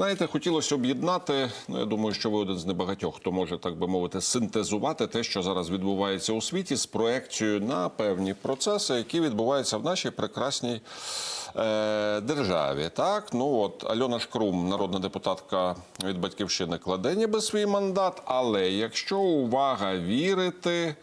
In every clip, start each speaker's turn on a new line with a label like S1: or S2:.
S1: Знаєте, хотілося об'єднати. Ну я думаю, що ви один з небагатьох, хто може так би мовити, синтезувати те, що зараз відбувається у світі, з проекцією на певні процеси, які відбуваються в нашій прекрасній е, державі. Так, ну от Альона Шкрум, народна депутатка від батьківщини, кладе ніби свій мандат. Але якщо увага вірити.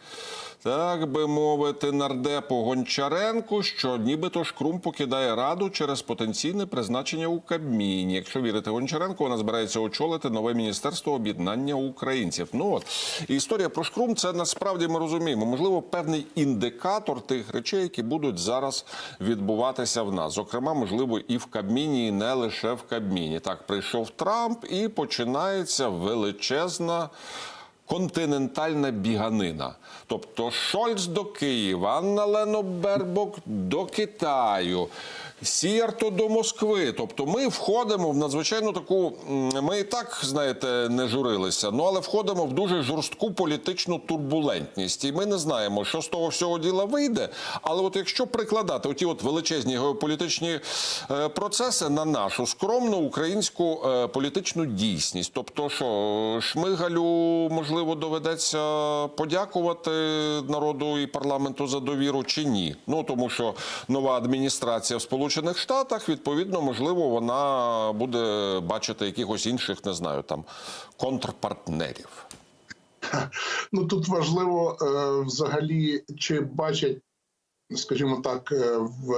S1: Так би мовити, нардепу Гончаренку, що нібито Шкрум покидає раду через потенційне призначення у Кабміні. Якщо вірити Гончаренку, вона збирається очолити нове міністерство об'єднання українців. Ну от історія про Шкрум це насправді ми розуміємо. Можливо, певний індикатор тих речей, які будуть зараз відбуватися в нас. Зокрема, можливо, і в Кабміні, і не лише в Кабміні. Так прийшов Трамп, і починається величезна континентальна біганина. Тобто Шольц до Києва, Анна Лено Бербок до Китаю. Сіярто до Москви. Тобто ми входимо в надзвичайно таку. Ми і так, знаєте, не журилися, ну але входимо в дуже жорстку політичну турбулентність. І ми не знаємо, що з того всього діла вийде. Але от якщо прикладати оті от величезні геополітичні е, процеси на нашу скромну українську е, політичну дійсність, тобто, що Шмигалю можливо доведеться подякувати народу і парламенту за довіру чи ні? Ну тому що нова адміністрація в Сполучених Штатах відповідно можливо вона буде бачити якихось інших, не знаю, там контрпартнерів.
S2: Ну тут важливо е, взагалі, чи бачать, скажімо так, е, в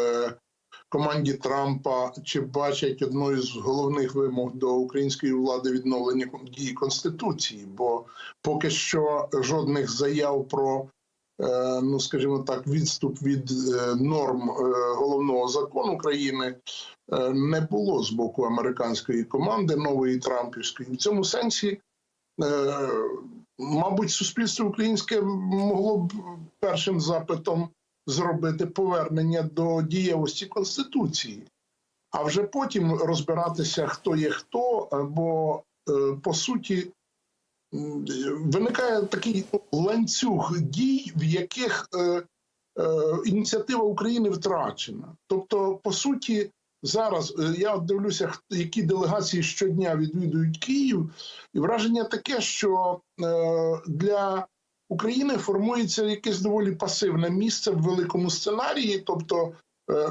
S2: команді Трампа, чи бачать одну із головних вимог до української влади відновлення дії конституції, бо поки що жодних заяв про. Е, Ну, скажімо так, відступ від е, норм е, головного закону країни не було з боку американської команди нової Трампівської. В цьому сенсі мабуть, суспільство українське могло б першим запитом зробити повернення до дієвості конституції, а вже потім розбиратися, хто є хто, бо по суті виникає такий ланцюг дій, в яких е, е, ініціатива України втрачена. Тобто, по суті, зараз е, я дивлюся, які делегації щодня відвідують Київ, і враження таке, що е, для України формується якесь доволі пасивне місце в великому сценарії, тобто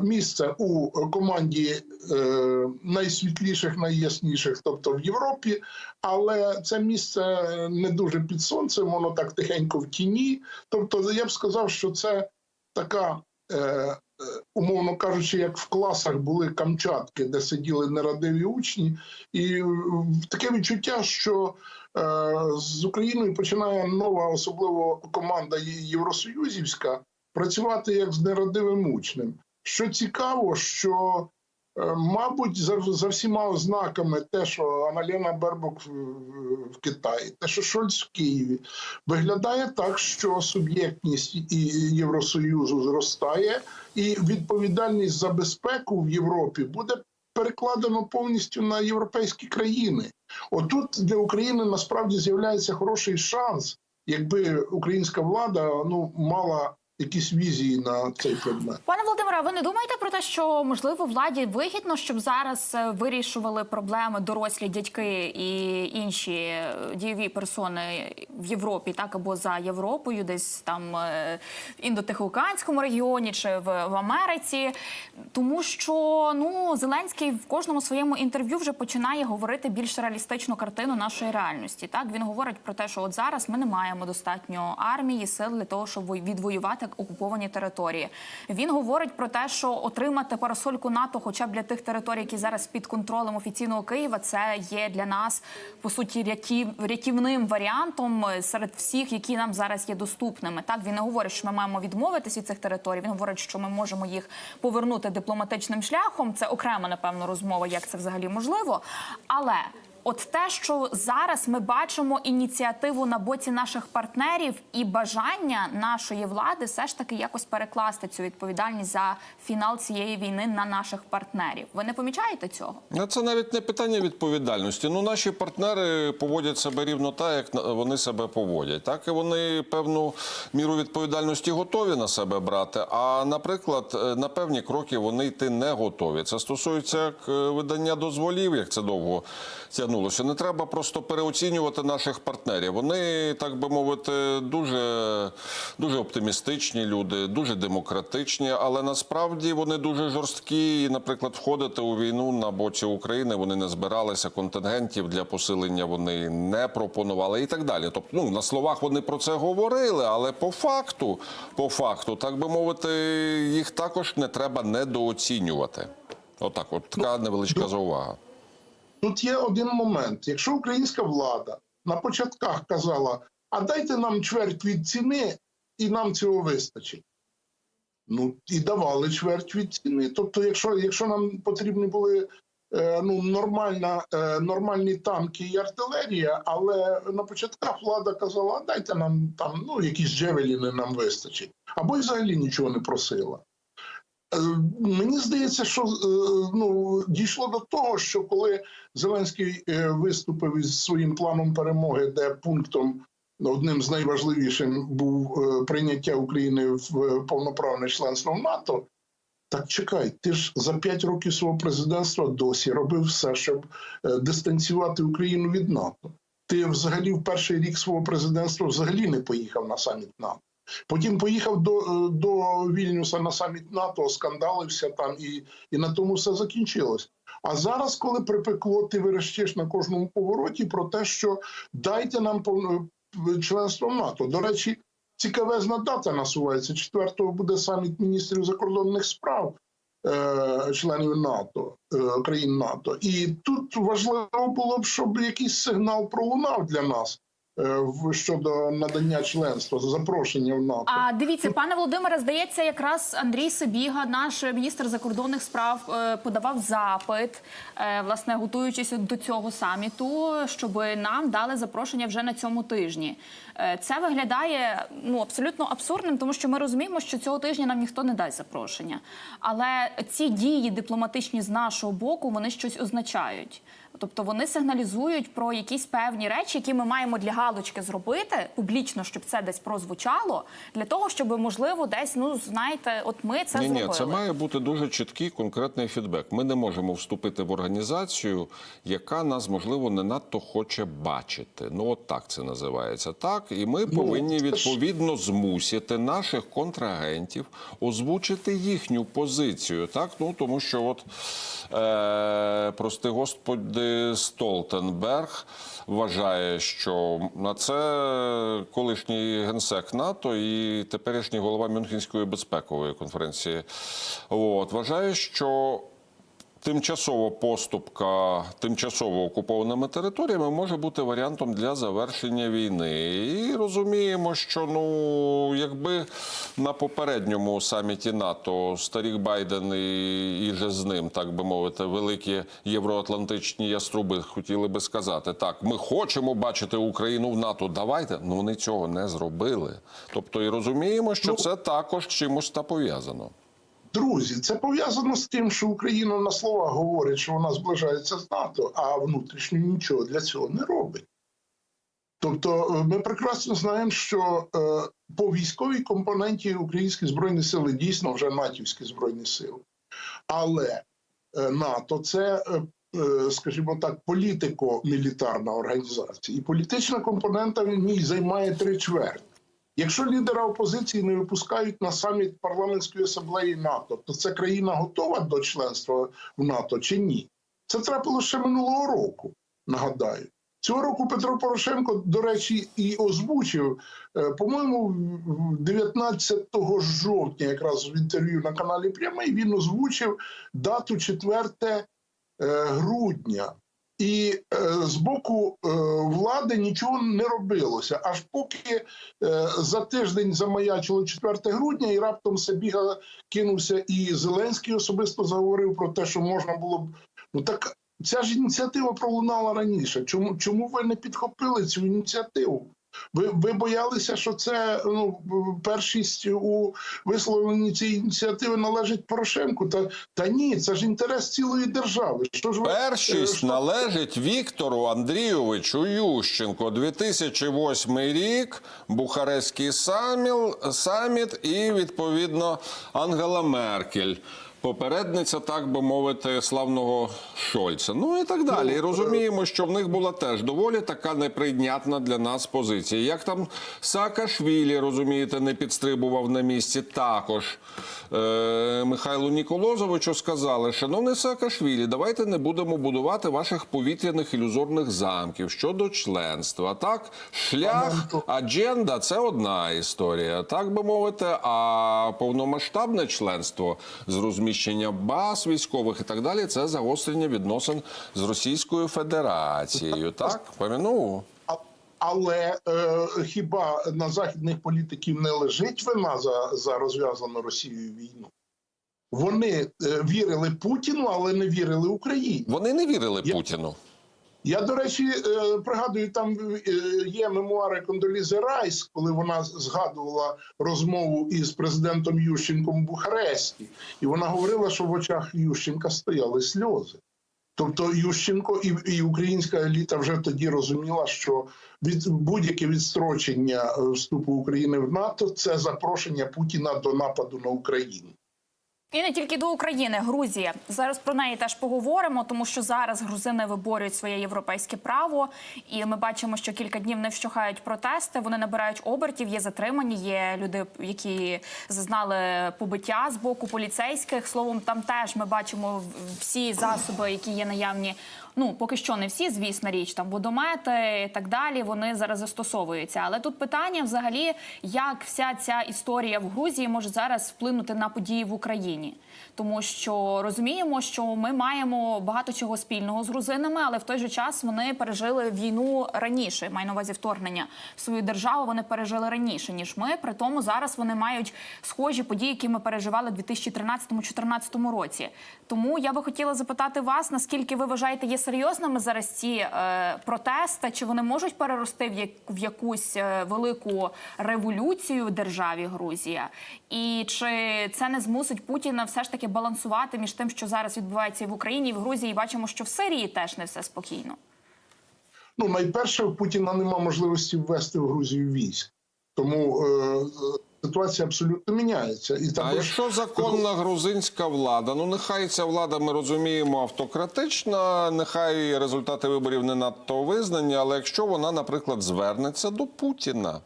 S2: місце у команді е, найсвітліших, найясніших, тобто в Європі, але це місце не дуже під сонцем, воно так тихенько в тіні. Тобто, я б сказав, що це така. Е, е, Умовно кажучи, як в класах були камчатки, де сиділи нерадиві учні, і е, таке відчуття, що е, з Україною починає нова, особливо команда Євросоюзівська, працювати як з нерадивим учнем. Що цікаво, що е, мабуть за, за всіма ознаками, те, що Аналена Бербок в, в Китаї, те, що Шольц в Києві, виглядає так, що суб'єктність Євросоюзу зростає, і відповідальність за безпеку в Європі буде перекладено повністю на європейські країни. Отут для України насправді з'являється хороший шанс, якби українська влада ну мала якісь візії на цей предмет.
S3: Пане Володимире, ви не думаєте про те, що можливо владі вигідно, щоб зараз е, вирішували проблеми дорослі дядьки і інші е, дієві персони в Європі, так або за Європою, десь там е, в індотихоокеанському регіоні чи в, в Америці, тому що ну Зеленський в кожному своєму інтерв'ю вже починає говорити більш реалістичну картину нашої реальності. Так він говорить про те, що от зараз ми не маємо достатньо армії, сил для того, щоб вой- відвоювати окуповані території. Він говорить про те, що отримати парасольку НАТО, хоча б для тих територій, які зараз під контролем офіційного Києва, це є для нас по суті рятів, рятівним варіантом серед всіх, які нам зараз є доступними. Так він не говорить, що ми маємо відмовитися від цих територій. Він говорить, що ми можемо їх повернути дипломатичним шляхом. Це окрема, напевно, розмова, як це взагалі можливо. Але от те, що зараз ми бачимо ініціативу на боці наших партнерів і бажання нашої влади все ж таки якось перекласти цю відповідальність за фінал цієї війни на наших партнерів. Ви не помічаєте цього?
S1: Ну, Це навіть не питання відповідальності. Ну, наші партнери поводять себе рівно так, як вони себе поводять. Так і вони певну міру відповідальності готові на себе брати. А наприклад, е, на певні кроки вони йти не готові. Це стосується е, видання дозволів, як це довго тягнулося. Не треба просто переоцінювати наших партнерів. Вони, так би мовити, дуже, дуже оптимістичні люди, дуже демократичні, але насправді вони дуже жорсткі. І, наприклад, входити у війну на боці України вони не збиралися. Контингентів для посилення вони не пропонували і так далі. Тобто, ну на словах вони про це говорили, але по факту, по факту, так би мовити, їх також не треба недооцінювати. Отак, от така невеличка заувага.
S2: Тут є один момент. Якщо українська влада на початках казала, а дайте нам чверть від ціни, і нам цього вистачить. Ну і давали чверть від ціни. Тобто, якщо, якщо нам потрібні були е, ну, нормальна, е, нормальні танки і артилерія, але на початках влада казала, а дайте нам там ну, якісь джевеліни нам вистачить, або взагалі нічого не просила. Е, Мені здається, що е, ну, дійшло до того, що коли Зеленський е, виступив із своїм планом перемоги, де пунктом одним з найважливіших був прийняття України в повноправне членство в НАТО. Так чекай, ти ж за п'ять років свого президентства досі робив все, щоб дистанціювати Україну від НАТО. Ти взагалі в перший рік свого президентства взагалі не поїхав на саміт НАТО. Потім поїхав до, е, до Вільнюса на саміт НАТО, оскандалився там, і, і на тому все закінчилось. А зараз, коли припекло, ти верещиш на кожному повороті про те, що дайте нам повно- членство НАТО. До речі, цікавезна дата насувається. Четвертого буде саміт міністрів закордонних справ е, членів НАТО, е, країн НАТО. І тут важливо було б, щоб якийсь сигнал пролунав для нас е, щодо надання членства, запрошення в НАТО.
S3: А дивіться, пане Володимире, здається, якраз Андрій Сибіга, наш міністр закордонних справ, е, подавав запит, е, власне, готуючись до цього саміту, щоб нам дали запрошення вже на цьому тижні. Е, Це виглядає ну абсолютно абсурдним, тому що ми розуміємо, що цього тижня нам ніхто не дасть запрошення. Але ці дії дипломатичні з нашого боку вони щось означають. Тобто вони сигналізують про якісь певні речі, які ми маємо для галочки зробити публічно, щоб це десь прозвучало, для того, щоб можливо десь, ну знаєте, от ми це
S1: Ні,
S3: зробили.
S1: ні, це має бути дуже чіткий конкретний фідбек. Ми не можемо вступити в організацію, яка нас можливо не надто хоче бачити. Ну от так це називається. Так, і ми повинні
S2: це ж-
S1: відповідно змусити наших контрагентів озвучити їхню позицію. Так, ну тому що от е, прости господи, Столтенберг вважає, що на це колишній генсек НАТО і теперішній голова Мюнхенської безпекової конференції. От вважає, що тимчасова поступка тимчасово окупованими територіями може бути варіантом для завершення війни. І розуміємо, що ну якби на попередньому саміті НАТО старік Байден і, і же з ним, так би мовити, великі євроатлантичні яструби хотіли би сказати, так, ми хочемо бачити Україну в НАТО. Давайте, ну вони цього не зробили. Тобто, і розуміємо, що
S2: Ну,
S1: це також чимось та пов'язано.
S2: Друзі, це пов'язано з тим, що Україна на словах говорить, що вона зближається з НАТО, а внутрішньо нічого для цього не робить. Тобто, е, ми прекрасно знаємо, що е, по військовій компоненті українські збройні сили дійсно вже натівські збройні сили. Але е, НАТО це, е, е, скажімо так, політико-мілітарна організація, і політична компонента в ній займає три чверті. Якщо лідера опозиції не випускають на саміт парламентської асамблеї НАТО, то це країна готова до членства в НАТО чи ні? Це трапилося ще минулого року. Нагадаю, цього року Петро Порошенко, до речі, і озвучив, е, по-моєму, в- 19 жовтня, якраз в інтерв'ю на каналі Прямий, він озвучив дату 4 е, грудня. І е, з боку е, влади нічого не робилося, аж поки е, за тиждень замаячило 4 грудня, і раптом Сабіга кинувся, і Зеленський особисто заговорив про те, що можна було б. Ну так ця ж ініціатива пролунала раніше. Чому, чому ви не підхопили цю ініціативу? Ви, ви боялися, що це ну, першість у висловленні цієї ініціативи належить Порошенку? Та, та ні, це ж інтерес цілої держави. Що ж ви, е,
S1: Першість
S2: що-
S1: належить Віктору Андрійовичу Ющенко. 2008 рік, Бухарестський саміл, саміт і відповідно Ангела Меркель. Попередниця, так би мовити, славного Шольца. Ну і так далі. І розуміємо, що в них була теж доволі така неприйнятна для нас позиція. Як там Саакашвілі, розумієте, не підстрибував на місці, також е, Михайлу Ніколозовичу сказали, шановний Саакашвілі, давайте не будемо будувати ваших повітряних ілюзорних замків щодо членства. Так, шлях, адженда це одна історія, так би мовити. А повномасштабне членство з розміщення баз військових і так далі це загострення відносин з Російською Федерацією. Так,
S2: помінув? Але е, хіба на західних політиків не лежить вина за, за розв'язану Росією війну? Вони е, вірили Путіну, але не вірили Україні.
S1: Вони не вірили
S2: Я-
S1: Путіну.
S2: Я, до речі, е, пригадую, там е, є мемуари Кондолізи Райс, коли вона згадувала розмову із президентом Ющенком в Бухаресті, і вона говорила, що в очах Ющенка стояли сльози. Тобто Ющенко і, і українська еліта вже тоді розуміла, що від будь-яке відстрочення е, вступу України в НАТО це запрошення Путіна до нападу на Україну.
S3: І не тільки до України, Грузія. Зараз про неї теж поговоримо, тому що зараз грузини виборюють своє європейське право, і ми бачимо, що кілька днів не вщухають протести. Вони набирають обертів, є затримані. Є люди, які зазнали побиття з боку поліцейських. Словом, там теж ми бачимо всі засоби, які є наявні. Ну поки що не всі, звісна річ, там водомети і так далі. Вони зараз застосовуються. Але тут питання, взагалі, як вся ця історія в Грузії може зараз вплинути на події в Україні, тому що розуміємо, що ми маємо багато чого спільного з грузинами, але в той же час вони пережили війну раніше. Маю на увазі вторгнення в свою державу. Вони пережили раніше ніж ми. При тому зараз вони мають схожі події, які ми переживали в 2013-2014 році. Тому я би хотіла запитати вас, наскільки ви вважаєте, є серйозними зараз ці е, протести? Чи вони можуть перерости в, як, в якусь е, велику революцію в державі Грузія? І чи це не змусить Путіна все ж таки балансувати між тим, що зараз відбувається і в Україні, і в Грузії? І бачимо, що в Сирії теж не все спокійно.
S2: Ну, найперше, у Путіна нема можливості ввести в Грузію військ. Тому е, ситуація абсолютно міняється. І
S1: А якщо законна грузинська влада, ну нехай ця влада, ми розуміємо, автократична, нехай результати виборів не надто визнані, але якщо вона, наприклад, звернеться до Путіна.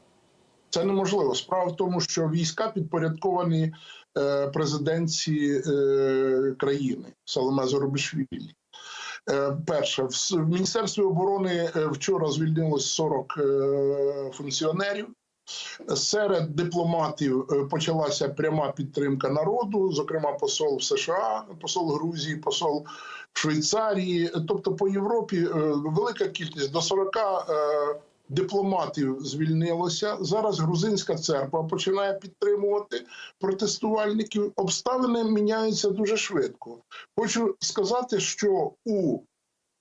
S2: це неможливо. Справа в тому, що війська підпорядковані е, президенції е, країни Саломе Зоробішвілі. Е, Перше, в Міністерстві оборони вчора звільнилось 40 е, функціонерів. Серед дипломатів почалася пряма підтримка народу, зокрема посол в США, посол Грузії, посол Швейцарії. Тобто по Європі велика кількість до 40 е, дипломатів звільнилося. Зараз грузинська церква починає підтримувати протестувальників. Обставини міняються дуже швидко. Хочу сказати, що у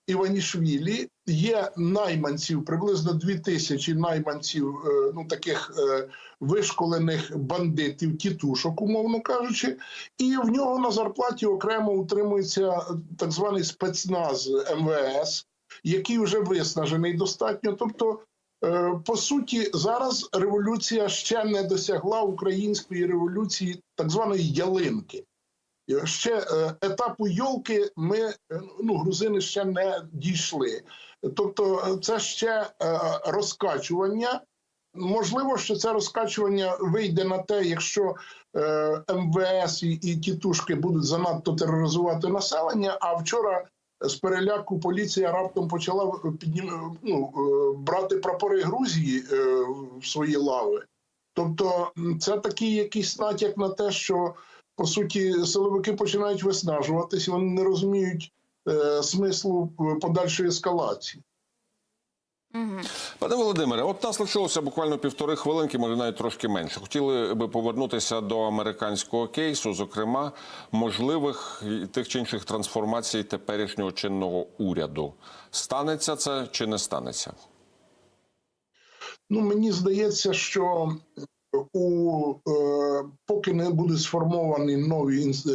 S2: Іванішвілі є найманців, приблизно дві тисячі найманців, е, ну таких е, вишколених бандитів, тітушок, умовно кажучи, і в нього на зарплаті окремо утримується так званий спецназ МВС, який вже виснажений достатньо. Тобто, е, по суті, зараз революція ще не досягла української революції, так званої ялинки. Ще е, етапу йолки ми е, ну грузини ще не дійшли. Тобто, е, це ще е, розкачування. Можливо, що це розкачування вийде на те, якщо е, МВС і, і тітушки будуть занадто тероризувати населення. А вчора з переляку поліція раптом почала піднім, ну, е, брати прапори Грузії е, в свої лави. Тобто, це такий якийсь натяк на те, що по суті силовики починають виснажуватися, вони не розуміють е, смислу е, подальшої ескалації.
S1: Пане Володимире, от нас лишилося буквально півтори хвилинки, може навіть трошки менше. Хотіли би повернутися до американського кейсу, зокрема, можливих тих чи інших трансформацій теперішнього чинного уряду. Станеться це чи не станеться?
S2: Ну, мені здається, що у е, поки не будуть сформовані нові е,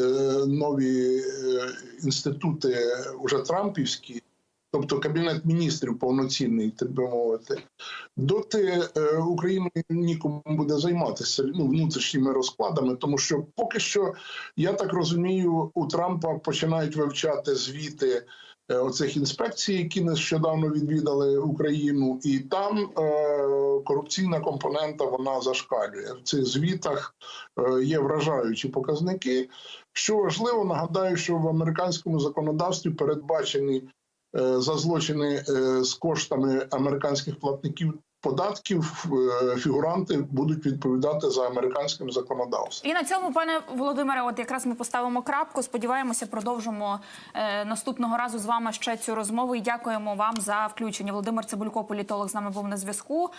S2: нові е, інститути, уже трампівські, тобто кабінет міністрів повноцінний, так би мовити, доти е, нікому буде займатися ну, внутрішніми розкладами, тому що поки що, я так розумію, у Трампа починають вивчати звіти е, оцих інспекцій, які нещодавно відвідали Україну, і там е, корупційна компонента вона зашкалює. В цих звітах е, є вражаючі показники. Що важливо, нагадаю, що в американському законодавстві передбачені е, за злочини е, з коштами американських платників податків, е, фігуранти будуть відповідати за американським законодавством.
S3: І на цьому, пане Володимире, от якраз ми поставимо крапку. Сподіваємося, продовжимо е, наступного разу з вами ще цю розмову. І дякуємо вам за включення. Володимир Цибулько, політолог, з нами був на зв'язку.